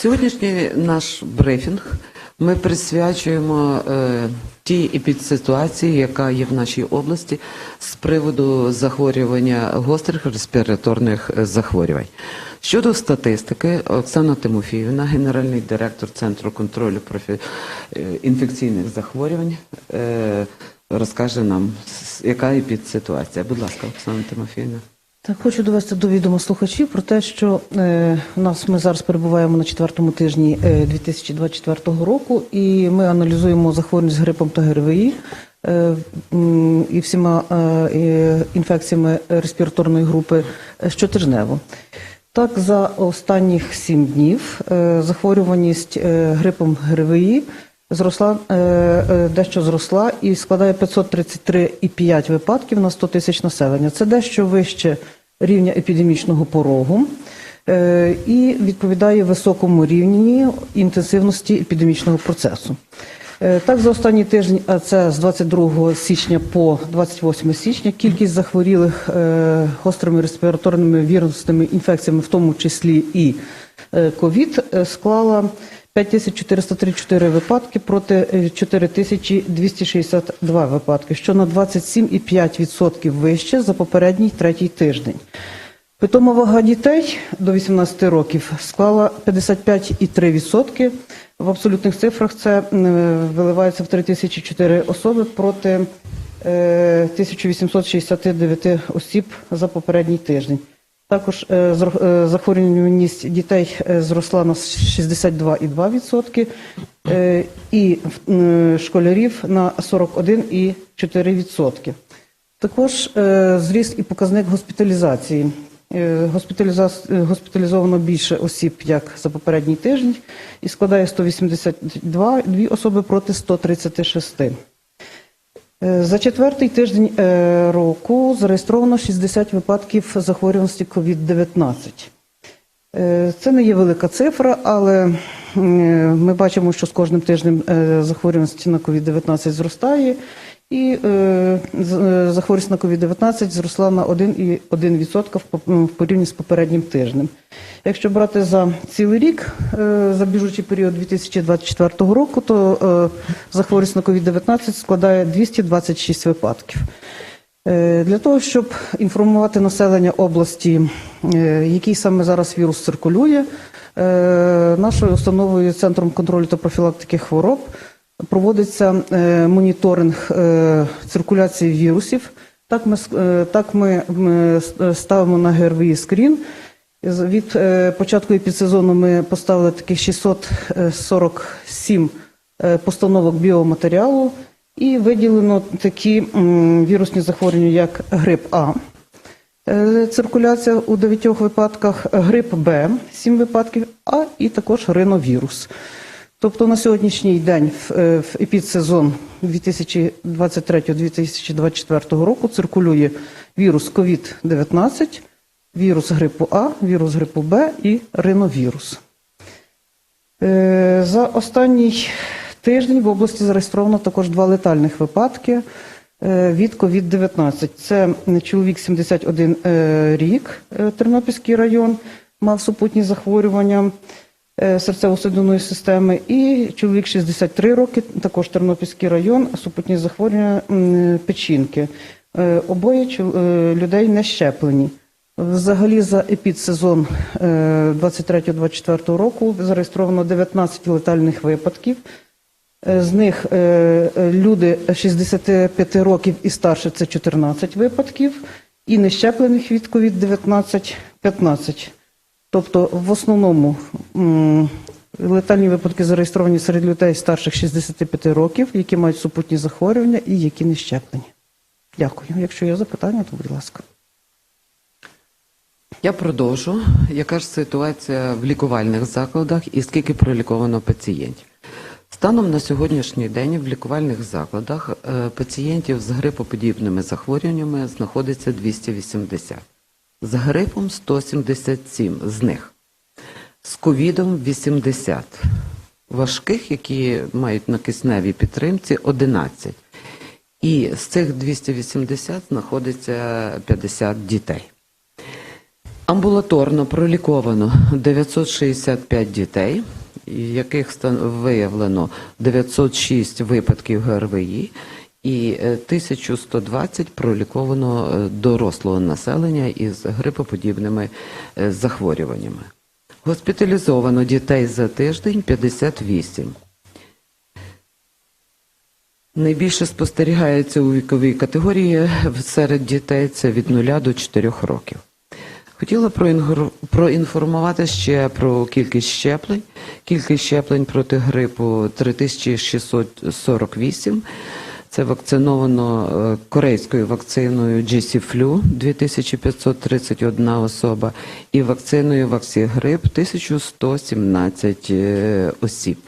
Сьогоднішній наш брифінг ми присвячуємо е, тій епідситуації, яка є в нашій області з приводу захворювання гострих респіраторних е, захворювань. Щодо статистики, Оксана Тимофіївна, генеральний директор Центру контролю профі... е, інфекційних захворювань, е, розкаже нам, яка епідситуація. Будь ласка, Оксана Тимофіївна. Так, хочу довести до відома слухачів про те, що е, у нас ми зараз перебуваємо на четвертому тижні е, 2024 року, і ми аналізуємо захворюваність грипом та ГРВІ е, і всіма е, інфекціями респіраторної групи е, щотижнево. Так, за останніх сім днів е, захворюваність е, грипом ГРВІ зросла е, е, дещо зросла і складає 533,5 випадків на 100 тисяч населення. Це дещо вище рівня епідемічного порогу е, і відповідає високому рівні інтенсивності епідемічного процесу. Е, Так, за останній тиждень, а це з 22 січня по 28 січня, кількість захворілих е, гострими респіраторними вірусними інфекціями, в тому числі і ковід, склала 5434 випадки проти е, 4262 випадки, що на 27,5% вище за попередній третій тиждень. Питома вага дітей до 18 років склала 55,3%. В абсолютних цифрах це е, виливається в 3004 особи проти е, 1869 осіб за попередній тиждень. Також е, е, захворюваність дітей зросла на 62,2% е, і е, школярів на 41,4%. Також зріс і показник госпіталізації. Госпіталізовано більше осіб, як за попередній тиждень, і складає 182 дві особи проти 136. Е, За четвертий тиждень е, року зареєстровано 60 випадків захворюваності COVID-19. Е, Це не є велика цифра, але ми бачимо, що з кожним тижнем захворюваності на COVID-19 зростає, і е, е, захворюваність на COVID-19 зросла на 1,1% в по- в порівнянні з попереднім тижнем. Якщо брати за цілий рік, е, за біжучий період 2024 року, то е, захворюваність на COVID-19 складає 226 випадків. Е, Для того, щоб інформувати населення області, е, який саме зараз вірус циркулює, нашою установою Центром контролю та профілактики хвороб проводиться е, моніторинг е, циркуляції вірусів. Так ми, е, так ми ставимо на ГРВІ скрін. Від початку епідсезону ми поставили таких 647 е, постановок біоматеріалу і виділено такі вірусні захворювання, як грип А. Циркуляція у 9 випадках, грип Б 7 випадків, а і також риновірус. Тобто на сьогоднішній день в, е, епідсезон 2023-2024 року циркулює вірус COVID-19, вірус грипу А, вірус грипу Б і риновірус. Е, За останній тиждень в області зареєстровано також два летальних випадки е, від COVID-19. Це чоловік 71 е, рік, Тернопільський район, мав супутні захворювання серцево-судинної системи, і чоловік 63 роки, також Тернопільський район, супутні захворювання печінки. Е, Обоє е, людей не щеплені. Взагалі за епідсезон е, 23-24 року зареєстровано 19 летальних випадків. Е, З них е, е, люди 65 років і старше це 14 випадків, і нещеплених від COVID-19 15. Тобто, в основному летальні випадки зареєстровані серед людей старших 65 років, які мають супутні захворювання і які не щеплені. Дякую. Якщо є запитання, то будь ласка. Я продовжу. Яка ж ситуація в лікувальних закладах і скільки проліковано пацієнтів? Станом на сьогоднішній день в лікувальних закладах е, пацієнтів з грипоподібними захворюваннями знаходиться 280. З грипом 177 з них. З ковідом 80. Важких, які мають на кисневій підтримці, 11. І з цих 280 знаходиться 50 дітей. Амбулаторно проліковано 965 дітей, яких виявлено 906 випадків ГРВІ і е, 1120 проліковано е, дорослого населення із грипоподібними е, захворюваннями. Госпіталізовано дітей за тиждень 58. Найбільше спостерігається у віковій категорії серед дітей це від 0 до 4 років. Хотіла проінформувати ще про кількість щеплень. Кількість щеплень проти грипу 3648. Це вакциновано е, корейською вакциною GC-Flu 2531 особа і вакциною Ваксігрип 1117 е, осіб.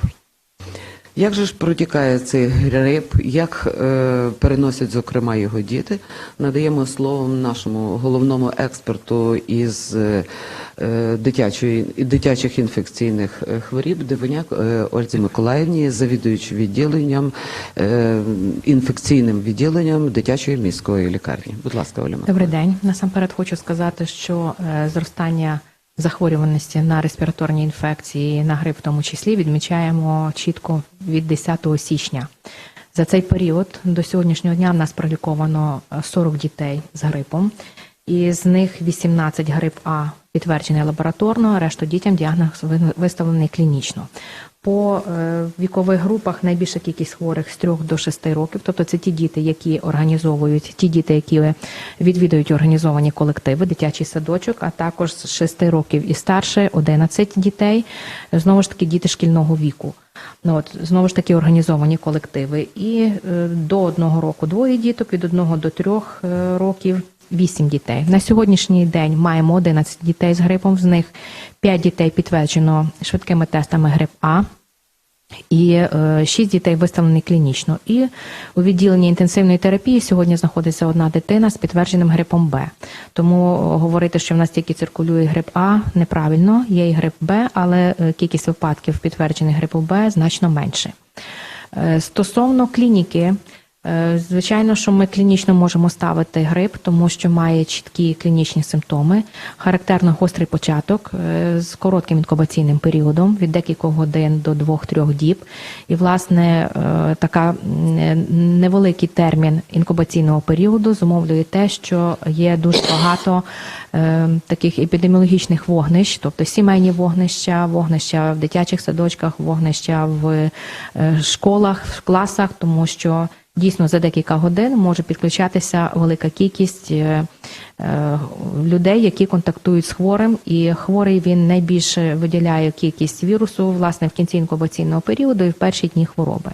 Як же ж протікає цей грип, як е, переносять, зокрема, його діти? Надаємо слово нашому головному експерту із е, е, дитячої, дитячих інфекційних е, хворіб Дивиняк е, Ользі Миколаївні, завідуючи відділенням, е, інфекційним відділенням дитячої міської лікарні. Будь ласка, Оля Миколаївна. Добрий день. Насамперед хочу сказати, що е, зростання захворюваності на респіраторні інфекції, на грип в тому числі, відмічаємо чітко від 10 січня. За цей період до сьогоднішнього дня в нас проліковано е, 40 дітей з грипом, і з них 18 грип А підтверджений лабораторно, решту дітям діагноз виставлений клінічно. По е, вікових групах найбільша кількість хворих з 3 до 6 років, тобто це ті діти, які організовують, ті діти, які відвідують організовані колективи, дитячий садочок, а також з 6 років і старше 11 дітей, знову ж таки діти шкільного віку. Ну от знову ж таки організовані колективи. І е, до одного року двоє діток, від одного до трьох е, років. Вісім дітей на сьогоднішній день маємо 11 дітей з грипом. З них 5 дітей підтверджено швидкими тестами грип А, і е, шість дітей виставлені клінічно. І у відділенні інтенсивної терапії сьогодні знаходиться одна дитина з підтвердженим грипом Б. Тому е, говорити, що в нас тільки циркулює грип А, неправильно. Є і грип Б, але е, кількість випадків підтверджених грипу Б значно менше. Стосовно клініки, звичайно, що ми клінічно можемо ставити грип, тому що має чіткі клінічні симптоми, характерно гострий початок е, з коротким інкубаційним періодом від декількох годин до 2-3 діб. І, власне, е, така невеликий термін інкубаційного періоду зумовлює те, що є дуже багато е, таких епідеміологічних вогнищ, тобто сімейні вогнища, вогнища в дитячих садочках, вогнища в е, школах, в класах, тому що дійсно за декілька годин може підключатися велика кількість е, е, людей, які контактують з хворим, і хворий він найбільше виділяє кількість вірусу власне в кінці інкубаційного періоду і в перші дні хвороби.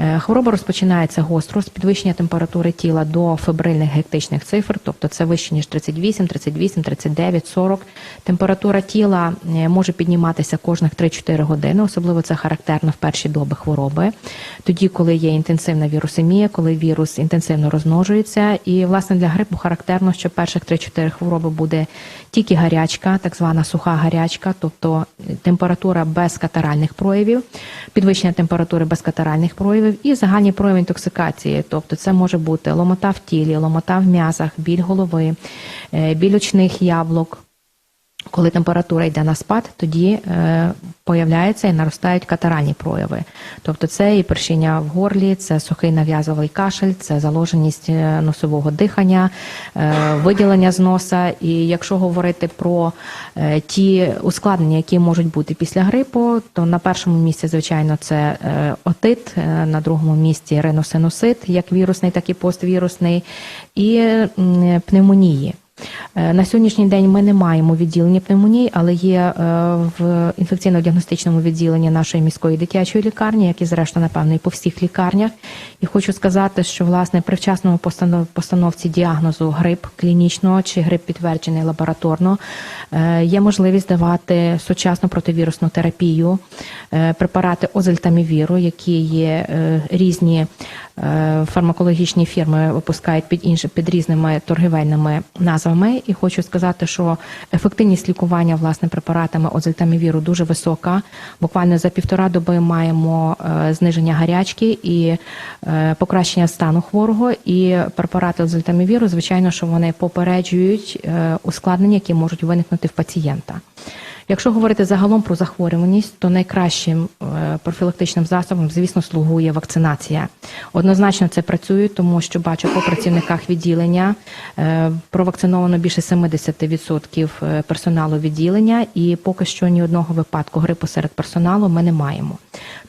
Е, Хвороба розпочинається гостро з підвищення температури тіла до фебрильних гектичних цифр, тобто це вище ніж 38, 38, 39, 40. Температура тіла е, може підніматися кожних 3-4 години, особливо це характерно в перші доби хвороби. Тоді, коли є інтенсивна вірусемія, коли вірус інтенсивно розмножується, і власне для грипу характерно, що перших 3-4 хвороби буде тільки гарячка, так звана суха гарячка, тобто температура без катаральних проявів, підвищення температури без катаральних проявів і загальні прояви інтоксикації. Тобто це може бути ломота в тілі, ломота в м'язах, біль голови, е, біль очних яблук. Коли температура йде на спад, тоді е, появляються і наростають катаральні прояви. Тобто це і першіння в горлі, це сухий нав'язовий кашель, це заложеність е, носового дихання, е, виділення з носа. І якщо говорити про е, ті ускладнення, які можуть бути після грипу, то на першому місці, звичайно, це е, отит, е, на другому місці риносинусит, як вірусний, так і поствірусний, і м, пневмонії. Е, На сьогоднішній день ми не маємо відділення пневмонії, але є е, в інфекційно-діагностичному відділенні нашої міської дитячої лікарні, як і зрештою, напевно, і по всіх лікарнях. І хочу сказати, що власне при вчасному постановці діагнозу грип клінічного чи грип підтверджений лабораторно е, є можливість давати сучасну противірусну терапію, препарати озельтамівіру, які є різні фармакологічні фірми випускають під інші під різними торгівельними назвами, дітей. І хочу сказати, що ефективність лікування власне препаратами озельтамівіру дуже висока. Буквально за півтора доби маємо е, зниження гарячки і е, покращення стану хворого. І препарати озельтамівіру, звичайно, що вони попереджують е, ускладнення, які можуть виникнути в пацієнта. Якщо говорити загалом про захворюваність, то найкращим е, профілактичним засобом, звісно, слугує вакцинація. Однозначно це працює, тому що бачу по працівниках відділення е, провакциновано більше 70% е, персоналу відділення, і поки що ні одного випадку грипу серед персоналу ми не маємо.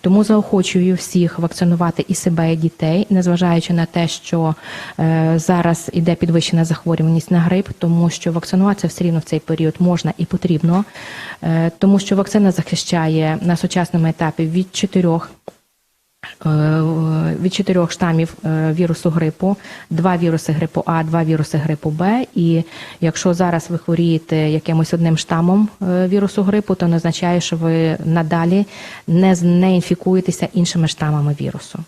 Тому заохочую всіх вакцинувати і себе, і дітей, незважаючи на те, що зараз іде підвищена захворюваність на грип, тому що вакцинуватися все рівно в цей період можна і потрібно, тому що вакцина захищає на сучасному етапі від чотирьох е, від чотирьох штамів е, вірусу грипу, два віруси грипу А, два віруси грипу Б. І якщо зараз ви хворієте якимось одним штамом е, вірусу грипу, то не означає, що ви надалі не, не інфікуєтеся іншими штамами вірусу.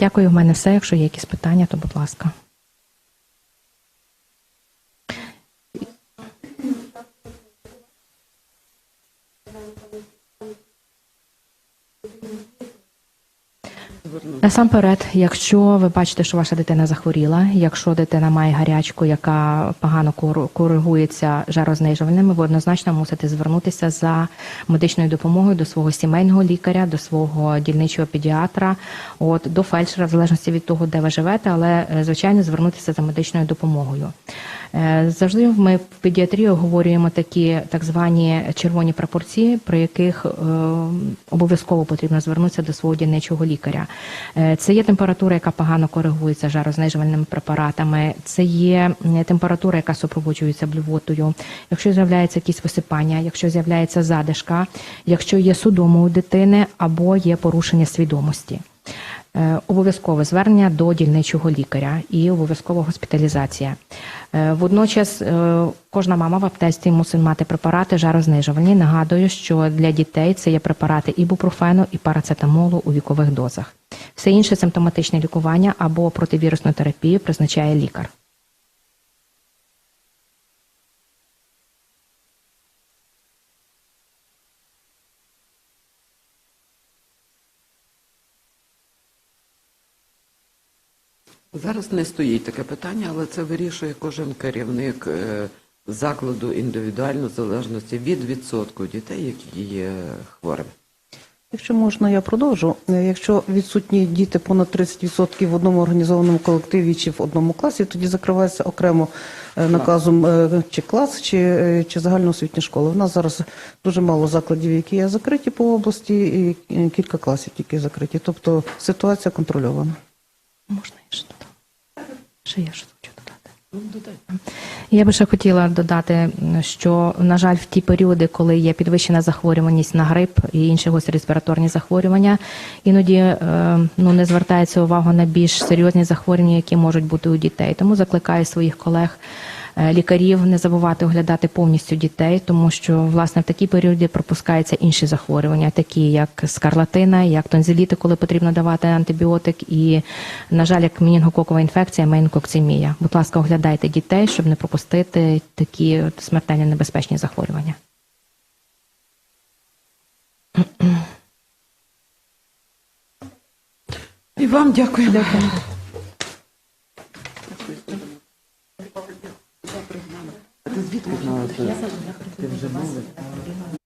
Дякую, в мене все. Якщо є якісь питання, то будь ласка. Насамперед, якщо ви бачите, що ваша дитина захворіла, якщо дитина має гарячку, яка погано коригується жарознижувальними, ви однозначно мусите звернутися за медичною допомогою до свого сімейного лікаря, до свого дільничого педіатра, от до фельдшера, в залежності від того, де ви живете, але е, звичайно звернутися за медичною допомогою. Е, Завжди ми в педіатрії обговорюємо такі так звані червоні пропорції, при яких е, обов'язково потрібно звернутися до свого дільничого лікаря. Е, Це є температура, яка погано коригується жарознижувальними препаратами. Це є температура, яка супроводжується блювотою. Якщо з'являється якісь висипання, якщо з'являється задишка, якщо є судома у дитини або є порушення свідомості. Е, Обов'язкове звернення до дільничого лікаря і обов'язкова госпіталізація. Е, Водночас е, кожна мама в аптеці мусить мати препарати жарознижувальні. Нагадую, що для дітей це є препарати ібупрофену і парацетамолу у вікових дозах. Все інше симптоматичне лікування або противірусну терапію призначає лікар. Зараз не стоїть таке питання, але це вирішує кожен керівник е, закладу індивідуально в залежності від відсотку дітей, які є хворими. Якщо можна, я продовжу. Е, Якщо відсутні діти понад 30% в одному організованому колективі чи в одному класі, тоді закривається окремо е, наказом чи клас, чи, чи загальноосвітня школа. У нас зараз дуже мало закладів, які є закриті по області, і кілька класів тільки закриті. Тобто ситуація контрольована. Можна ще я що хочу додати. Я би ще хотіла додати, що, на жаль, в ті періоди, коли є підвищена захворюваність на грип і інші респіраторні захворювання, іноді е, ну, не звертається увага на більш серйозні захворювання, які можуть бути у дітей. Тому закликаю своїх колег. Е, Лікарів не забувати оглядати повністю дітей, тому що власне в такі періоди пропускаються інші захворювання, такі як скарлатина, як тонзиліти, коли потрібно давати антибіотик, і, на жаль, як мінінгококова інфекція, мейнкокцемія. Будь ласка, оглядайте дітей, щоб не пропустити такі от смертельно небезпечні захворювання. І вам дякую. Дякую. Ти вже була?